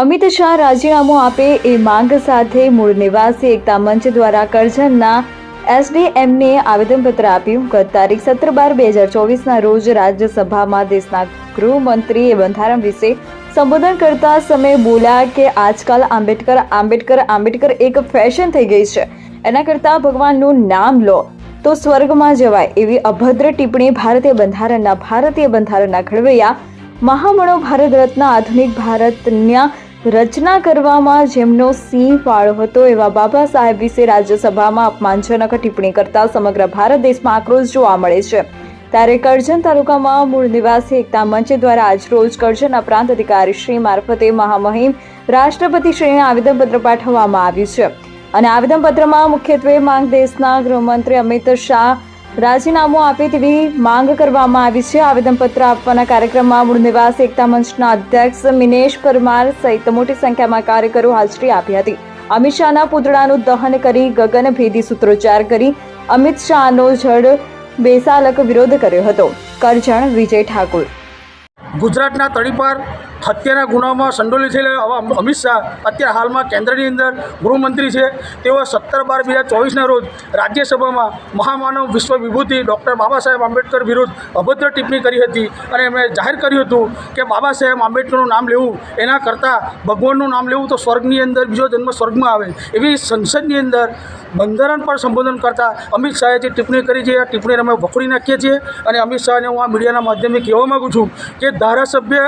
અમિત શાહ રાજીનામું આપે એ માંગ સાથે મૂળ નિવાસી એકતા મંચ દ્વારા કરજણના એસડીએમને આવેદનપત્ર આપ્યું. ગત તારીખ સત્તર બાર બે હજાર ચોવીસના રોજ રાજ્યસભામાં દેશના ગૃહમંત્રીએ બંધારણ વિશે સંબોધન કરતા સમયે બોલ્યા કે આજકાલ આંબેડકર આંબેડકર આંબેડકર એક ફેશન થઈ ગઈ છે. એના કરતાં ભગવાનનું નામ લો, તો સ્વર્ગમાં જવાય એવી અભદ્ર ટિપ્પણી ભારતીય બંધારણના ભારતીય બંધારણના ઘડવૈયા મહામણો ભારત રત્ન આધુનિક ભારતના રચના કરવામાં જેમનો સિંહ ફાળો હતો, એવા બાબા સાહેબ વિશે રાજ્યસભામાં અપમાનજનક ટિપ્પણી કરતા સમગ્ર ભારત દેશમાં આક્રોશ જોવા મળે છે. ત્યારે કરજણ તાલુકામાં મૂળ નિવાસી એકતા મંચ દ્વારા આજરોજ કરજણના પ્રાંત અધિકારી શ્રી મારફતે મહામહિમ રાષ્ટ્રપતિ શ્રીને આવેદનપત્ર પાઠવવામાં આવ્યું છે. અને આવેદનપત્રમાં મુખ્યત્વે માંગ દેશના ગૃહમંત્રી અમિત શાહ રાજીનામું આપે તેવી માંગ કરવામાં આવી છે. આવેદનપત્ર આપવાના કાર્યક્રમમાં મૂળ નિવાસી એકતા મંચના અધ્યક્ષ મિનેશ પરમાર સહિત મોટી સંખ્યામાં કાર્યકરો હાજરી આપી હતી. અમિત શાહના પૂતળાનું દહન કરી ગગનભેદી સૂત્રોચ્ચાર કરી અમિત શાહનો જડ બેસાલક વિરોધ કર્યો હતો. કરજણ વિજય ઠાકુર. ગુજરાતના તળીપાર હત્યાના ગુનામાં સંડોલી થયેલા આવા અમિત શાહ અત્યારે હાલમાં કેન્દ્રની અંદર ગૃહમંત્રી છે. તેઓ સત્તર બાર બે હજાર ચોવીસના રોજ રાજ્યસભામાં મહામાનવ વિશ્વ વિભૂતિ ડૉક્ટર બાબા સાહેબ આંબેડકર વિરુદ્ધ અભદ્ર ટિપ્પણી કરી હતી. અને એમણે જાહેર કર્યું હતું કે બાબા સાહેબ આંબેડકરનું નામ લેવું, એના કરતાં ભગવાનનું નામ લેવું તો સ્વર્ગની અંદર બીજો જન્મ સ્વર્ગમાં આવે. એવી સંસદની અંદર બંધારણ પર સંબોધન કરતા અમિત શાહે જે ટિપ્પણી કરી છે, આ ટિપ્પણીને અમે વખોડી નાખીએ છીએ. અને અમિત શાહને હું આ મીડિયાના માધ્યમે કહેવા માગું છું કે ધારાસભ્ય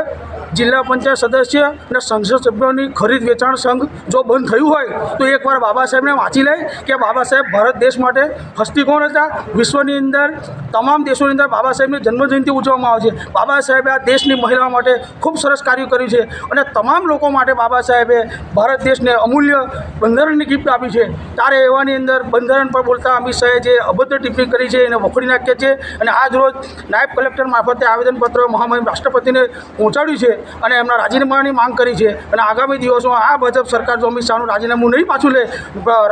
જિલ્લા પંચાયત સદસ્ય અને સંસદ સભ્યોની ખરીદ વેચાણ સંઘ જો બંધ થયું હોય તો એકવાર બાબા સાહેબને વાંચી લે કે બાબા સાહેબ ભારત દેશ માટે હસ્તી કોણ હતા? વિશ્વની અંદર તમામ દેશોની અંદર બાબા સાહેબની જન્મજયંતિ ઉજવવામાં આવે છે. બાબા સાહેબે આ દેશની મહિલાઓ માટે ખૂબ સરસ કાર્ય કર્યું છે અને તમામ લોકો માટે બાબા સાહેબે ભારત દેશને અમૂલ્ય બંધારણની ગિફ્ટ આપી છે. ત્યારે એવાની અંદર બંધારણ પર બોલતા અમિત શાહે જે અભદ્ર ટિપ્પણી કરી છે એને વખોડી નાખીએ છીએ અને આજ રોજ નાયબ કલેક્ટર મારફતે આવેદનપત્ર મહામહિમ રાષ્ટ્રપતિને પહોંચાડ્યું છે. અને એમના રાજીનામાની માંગ કરી છે. અને આગામી દિવસોમાં આ ભાજપ સરકાર જો અમિત શાહનું રાજીનામું નહીં પાછું લે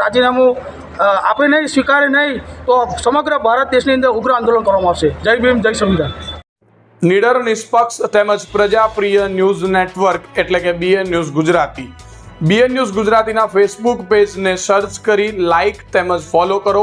રાજીનામું આપે નહીં, સ્વીકારે નહીં, તો સમગ્ર ભારત દેશની અંદર ઉગ્ર આંદોલન કરવામાં આવશે. જય ભીમ, જય સંવિધાન. નિડર, નિષ્પક્ષ તેમજ પ્રજાપ્રિય ન્યૂઝ નેટવર્ક એટલે કે BN news Gujarati. BN news ગુજરાતીના ફેસબુક પેજને સર્ચ કરી લાઇક તેમજ ફોલો કરો.